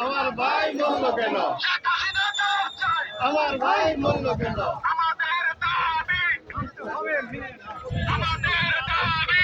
আমার ভাই মূল্য কেন? আমার ভাই মূল্য কেন? আমাদের দাবি। আমাদের দাবি।